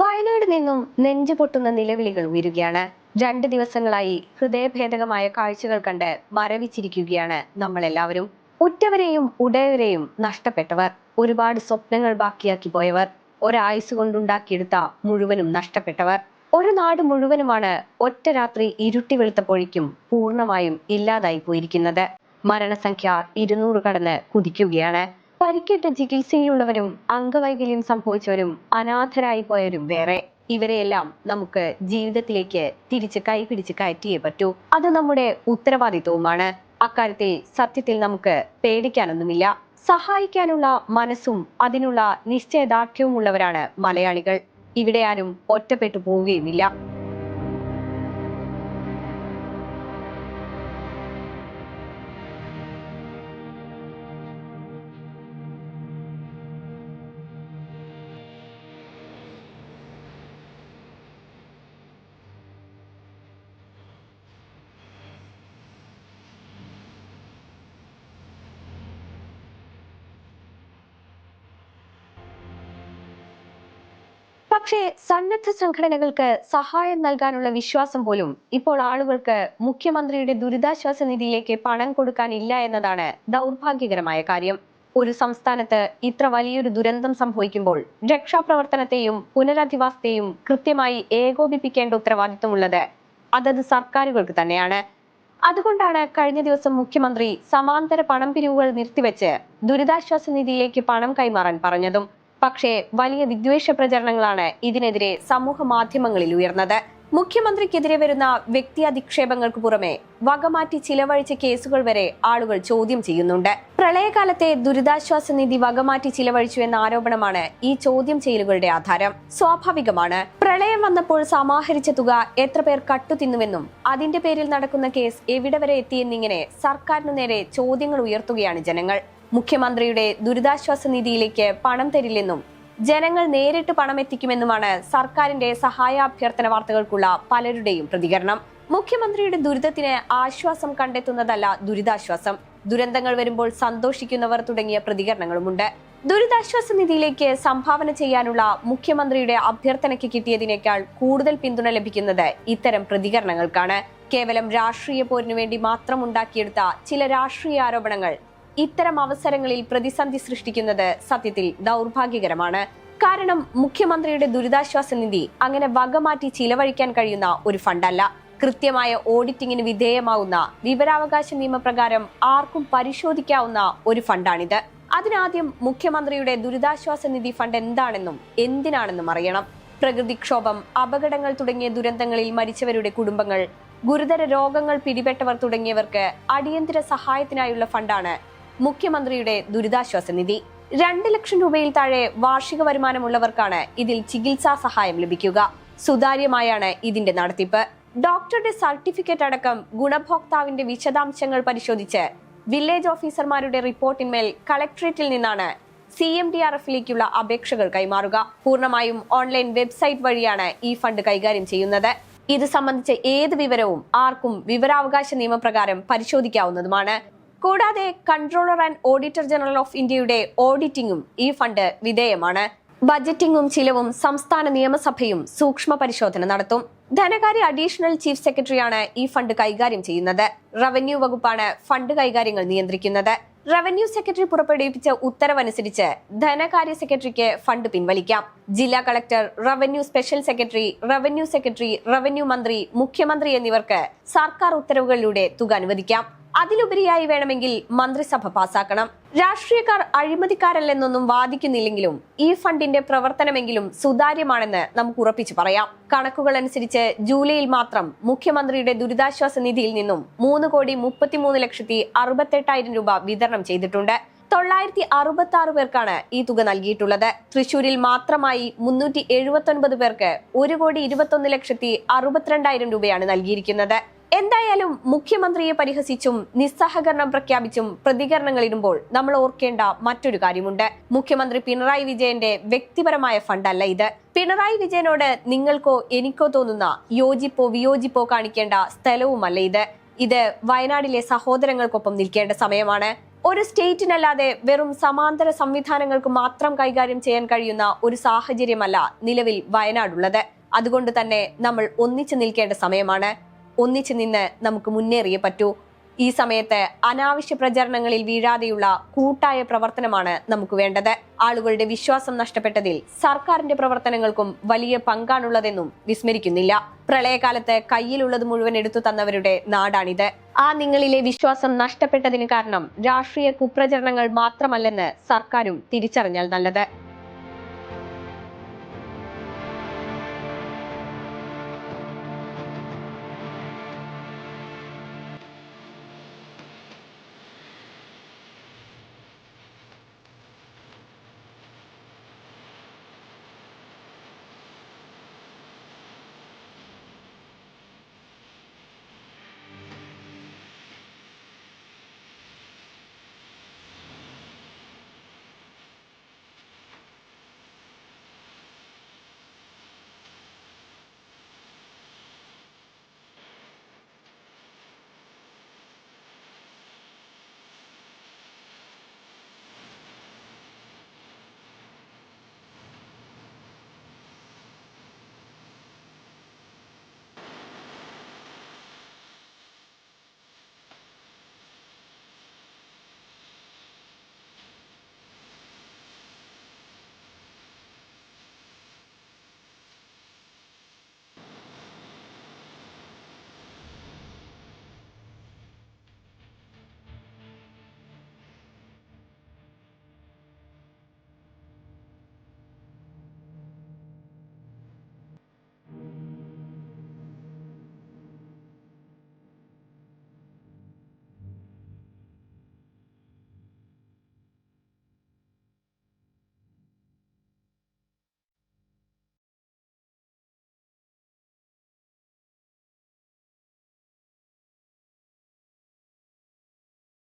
വയനാട് നിന്നും നെഞ്ചു പൊട്ടുന്ന നിലവിളികൾ ഉയരുകയാണ്. രണ്ട് ദിവസങ്ങളായി ഹൃദയഭേദകമായ കാഴ്ചകൾ കണ്ട് മരവിച്ചിരിക്കുകയാണ് നമ്മളെല്ലാവരും. ഉറ്റവരെയും ഉടയവരെയും നഷ്ടപ്പെട്ടവർ. ഒരുപാട് സ്വപ്നങ്ങൾ ബാക്കിയാക്കി പോയവർ. ഒരായുസ് കൊണ്ടുണ്ടാക്കിയെടുത്ത മുഴുവനും നഷ്ടപ്പെട്ടവർ. ഒരു നാട് മുഴുവനുമാണ് ഒറ്റ രാത്രി ഇരുട്ടി വെളുത്തപ്പോഴേക്കും പൂർണമായും ഇല്ലാതായി പോയിരിക്കുന്നത്. മരണസംഖ്യ ഇരുന്നൂറ് കടന്ന് കുതിക്കുകയാണ്. പരിക്കേറ്റ ചികിത്സയിലുള്ളവരും അംഗവൈകല്യം സംഭവിച്ചവരും അനാഥരായി പോയവരും വേറെ. ഇവരെയെല്ലാം നമുക്ക് ജീവിതത്തിലേക്ക് തിരിച്ച് കൈപിടിച്ച് കയറ്റിയേ പറ്റൂ. അത് നമ്മുടെ ഉത്തരവാദിത്വവുമാണ്. അക്കാര്യത്തിൽ സത്യത്തിൽ നമുക്ക് പേടിക്കാനൊന്നുമില്ല. സഹായിക്കാനുള്ള മനസ്സും അതിനുള്ള നിശ്ചയദാർഢ്യവും ഉള്ളവരാണ് മലയാളികൾ. ഇവിടെ ആരും ഒറ്റപ്പെട്ടു പോവുകയുമില്ല. പക്ഷേ സന്നദ്ധ സംഘടനകൾക്ക് സഹായം നൽകാനുള്ള വിശ്വാസം പോലും ഇപ്പോൾ ആളുകൾക്ക് മുഖ്യമന്ത്രിയുടെ ദുരിതാശ്വാസ നിധിയിലേക്ക് പണം കൊടുക്കാനില്ല എന്നതാണ് ദൗർഭാഗ്യകരമായ കാര്യം. ഒരു സംസ്ഥാനത്ത് ഇത്ര വലിയൊരു ദുരന്തം സംഭവിക്കുമ്പോൾ രക്ഷാപ്രവർത്തനത്തെയും പുനരധിവാസത്തെയും കൃത്യമായി ഏകോപിപ്പിക്കേണ്ട ഉത്തരവാദിത്വമുള്ളത് അതത് സർക്കാരുകൾക്ക് തന്നെയാണ്. അതുകൊണ്ടാണ് കഴിഞ്ഞ ദിവസം മുഖ്യമന്ത്രി സമാന്തര പണം പിരിവുകൾ നിർത്തിവെച്ച് ദുരിതാശ്വാസ നിധിയിലേക്ക് പണം കൈമാറാൻ പറഞ്ഞതും. പക്ഷേ വലിയ വിദ്വേഷ പ്രചരണങ്ങളാണ് ഇതിനെതിരെ സമൂഹ മാധ്യമങ്ങളിൽ ഉയർന്നത്. മുഖ്യമന്ത്രിക്കെതിരെ വരുന്ന വ്യക്തി അധിക്ഷേപങ്ങൾക്ക് പുറമെ വകമാറ്റി ചിലവഴിച്ച കേസുകൾ വരെ ആളുകൾ ചോദ്യം ചെയ്യുന്നുണ്ട്. പ്രളയകാലത്തെ ദുരിതാശ്വാസ നിധി വകമാറ്റി ചിലവഴിച്ചു എന്ന ആരോപണമാണ് ഈ ചോദ്യം ചെയ്യലുകളുടെ ആധാരം. സ്വാഭാവികമാണ്. പ്രളയം വന്നപ്പോൾ സമാഹരിച്ച തുക എത്ര പേർ കട്ടുതിന്നുവെന്നും അതിന്റെ പേരിൽ നടക്കുന്ന കേസ് എവിടെ വരെ എത്തിയെന്നിങ്ങനെ സർക്കാരിനു നേരെ ചോദ്യങ്ങൾ ഉയർത്തുകയാണ് ജനങ്ങൾ. മുഖ്യമന്ത്രിയുടെ ദുരിതാശ്വാസ നിധിയിലേക്ക് പണം തരില്ലെന്നും ജനങ്ങൾ നേരിട്ട് പണം എത്തിക്കുമെന്നുമാണ് സർക്കാരിന്റെ സഹായാഭ്യർത്ഥന വാർത്തകൾക്കുള്ള പലരുടെയും പ്രതികരണം. മുഖ്യമന്ത്രിയുടെ ദുരിതത്തിന് ആശ്വാസം കണ്ടെത്തുന്നതല്ല ദുരിതാശ്വാസം. ദുരന്തങ്ങൾ വരുമ്പോൾ സന്തോഷിക്കുന്നവർ തുടങ്ങിയ പ്രതികരണങ്ങളുമുണ്ട്. ദുരിതാശ്വാസ നിധിയിലേക്ക് സംഭാവന ചെയ്യാനുള്ള മുഖ്യമന്ത്രിയുടെ അഭ്യർത്ഥനയ്ക്ക് കിട്ടിയതിനേക്കാൾ കൂടുതൽ പിന്തുണ ലഭിക്കുന്നത് ഇത്തരം പ്രതികരണങ്ങൾക്കാണ്. കേവലം രാഷ്ട്രീയ പോരിനു വേണ്ടി മാത്രം ഉണ്ടാക്കിയെടുത്ത ചില രാഷ്ട്രീയ ആരോപണങ്ങൾ ഇത്തരം അവസരങ്ങളിൽ പ്രതിസന്ധി സൃഷ്ടിക്കുന്നത് സത്യത്തിൽ ദൗർഭാഗ്യകരമാണ്. കാരണം മുഖ്യമന്ത്രിയുടെ ദുരിതാശ്വാസ നിധി അങ്ങനെ വകമാറ്റി ചിലവഴിക്കാൻ കഴിയുന്ന ഒരു ഫണ്ടല്ല. കൃത്യമായ ഓഡിറ്റിംഗിന് വിധേയമാവുന്ന വിവരാവകാശ നിയമപ്രകാരം ആർക്കും പരിശോധിക്കാവുന്ന ഒരു ഫണ്ടാണിത്. അതിനാദ്യം മുഖ്യമന്ത്രിയുടെ ദുരിതാശ്വാസ നിധി ഫണ്ട് എന്താണെന്നും എന്തിനാണെന്നും അറിയണം. പ്രകൃതിക്ഷോഭം അപകടങ്ങൾ തുടങ്ങിയ ദുരന്തങ്ങളിൽ മരിച്ചവരുടെ കുടുംബങ്ങൾ ഗുരുതര രോഗങ്ങൾ പിടിപെട്ടവർ തുടങ്ങിയവർക്ക് അടിയന്തര സഹായത്തിനായുള്ള ഫണ്ടാണ് മുഖ്യമന്ത്രിയുടെ ദുരിതാശ്വാസ നിധി. രണ്ട് ലക്ഷം രൂപയിൽ താഴെ വാർഷിക വരുമാനമുള്ളവർക്കാണ് ഇതിൽ ചികിത്സാ സഹായം ലഭിക്കുക. സുതാര്യമായാണ് ഇതിന്റെ നടത്തിപ്പ്. ഡോക്ടറുടെ സർട്ടിഫിക്കറ്റ് അടക്കം ഗുണഭോക്താവിന്റെ വിശദാംശങ്ങൾ പരിശോധിച്ച് വില്ലേജ് ഓഫീസർമാരുടെ റിപ്പോർട്ടിന്മേൽ കളക്ടറേറ്റിൽ നിന്നാണ് സി എം ഡി ആർ എഫിലേക്കുള്ള അപേക്ഷകൾ കൈമാറുക. പൂർണമായും ഓൺലൈൻ വെബ്സൈറ്റ് വഴിയാണ് ഈ ഫണ്ട് കൈകാര്യം ചെയ്യുന്നത്. ഇത് സംബന്ധിച്ച ഏത് വിവരവും ആർക്കും വിവരാവകാശ നിയമപ്രകാരം പരിശോധിക്കാവുന്നതുമാണ്. കൂടാതെ controller and auditor general of ഇന്ത്യയുടെ ഓഡിറ്റിംഗും ഈ ഫണ്ട് വിധേയമാണ്. ബജറ്റിംഗും ചിലവും സംസ്ഥാന നിയമസഭയും സൂക്ഷ്മ പരിശോധന നടത്തും. ധനകാര്യ അഡീഷണൽ ചീഫ് സെക്രട്ടറിയാണ് ഈ ഫണ്ട് കൈകാര്യം ചെയ്യുന്നത്. റവന്യൂ വകുപ്പാണ് ഫണ്ട് കൈകാര്യങ്ങൾ നിയന്ത്രിക്കുന്നത്. റവന്യൂ സെക്രട്ടറി പുറപ്പെടുവിപ്പിച്ച ഉത്തരവനുസരിച്ച് ധനകാര്യ സെക്രട്ടറിക്ക് ഫണ്ട് പിൻവലിക്കാം. ജില്ലാ collector revenue special secretary revenue secretary revenue മന്ത്രി മുഖ്യമന്ത്രി എന്നിവർക്ക് സർക്കാർ ഉത്തരവുകളിലൂടെ തുക അനുവദിക്കാം. അതിലുപരിയായി വേണമെങ്കിൽ മന്ത്രിസഭ പാസാക്കണം. രാഷ്ട്രീയക്കാർ അഴിമതിക്കാരല്ലെന്നൊന്നും വാദിക്കുന്നില്ലെങ്കിലും ഈ ഫണ്ടിന്റെ പ്രവർത്തനമെങ്കിലും സുതാര്യമാണെന്ന് നമുക്ക് ഉറപ്പിച്ചു പറയാം. കണക്കുകൾ അനുസരിച്ച് ജൂലൈയിൽ മാത്രം മുഖ്യമന്ത്രിയുടെ ദുരിതാശ്വാസ നിധിയിൽ നിന്നും മൂന്ന് കോടി മുപ്പത്തിമൂന്ന് ലക്ഷത്തി അറുപത്തെട്ടായിരം രൂപ വിതരണം ചെയ്തിട്ടുണ്ട്. തൊള്ളായിരത്തി അറുപത്തി ആറ് പേർക്കാണ് ഈ തുക നൽകിയിട്ടുള്ളത്. തൃശൂരിൽ മാത്രമായി മുന്നൂറ്റി എഴുപത്തി ഒൻപത് പേർക്ക് ഒരു കോടി ഇരുപത്തൊന്ന് ലക്ഷത്തി അറുപത്തിരണ്ടായിരം രൂപയാണ് നൽകിയിരിക്കുന്നത്. എന്തായാലും മുഖ്യമന്ത്രിയെ പരിഹസിച്ചും നിസ്സഹകരണം പ്രഖ്യാപിച്ചും പ്രതികരണങ്ങൾ ഇടുമ്പോൾ നമ്മൾ ഓർക്കേണ്ട മറ്റൊരു കാര്യമുണ്ട്. മുഖ്യമന്ത്രി പിണറായി വിജയന്റെ വ്യക്തിപരമായ ഫണ്ടല്ല ഇത്. പിണറായി വിജയനോട് നിങ്ങൾക്കോ എനിക്കോ തോന്നുന്ന യോജിപ്പോ വിയോജിപ്പോ കാണിക്കേണ്ട സ്ഥലവുമല്ല ഇത്. ഇത് വയനാടിലെ സഹോദരങ്ങൾക്കൊപ്പം നിൽക്കേണ്ട സമയമാണ്. ഒരു സ്റ്റേറ്റിനല്ലാതെ വെറും സമാന്തര സംവിധാനങ്ങൾക്ക് മാത്രം കൈകാര്യം ചെയ്യാൻ കഴിയുന്ന ഒരു സാഹചര്യമല്ല നിലവിൽ വയനാടുള്ളത്. അതുകൊണ്ട് തന്നെ നമ്മൾ ഒന്നിച്ചു നിൽക്കേണ്ട സമയമാണ്. ഒന്നിച്ചു നിന്ന് നമുക്ക് മുന്നേറിയേ പറ്റൂ. ഈ സമയത്ത് അനാവശ്യ പ്രചരണങ്ങളിൽ വീഴാതെയുള്ള കൂട്ടായ പ്രവർത്തനമാണ് നമുക്ക് വേണ്ടത്. ആളുകളുടെ വിശ്വാസം നഷ്ടപ്പെട്ടതിൽ സർക്കാരിന്റെ പ്രവർത്തനങ്ങൾക്കും വലിയ പങ്കാണുള്ളതെന്നും വിസ്മരിക്കുന്നില്ല. പ്രളയകാലത്ത് കയ്യിലുള്ളത് മുഴുവൻ എടുത്തു തന്നവരുടെ നാടാണിത്. ആ നിങ്ങളിലെ വിശ്വാസം നഷ്ടപ്പെട്ടതിന് കാരണം രാഷ്ട്രീയ കുപ്രചരണങ്ങൾ മാത്രമല്ലെന്ന് സർക്കാരും തിരിച്ചറിഞ്ഞാൽ നല്ലത്.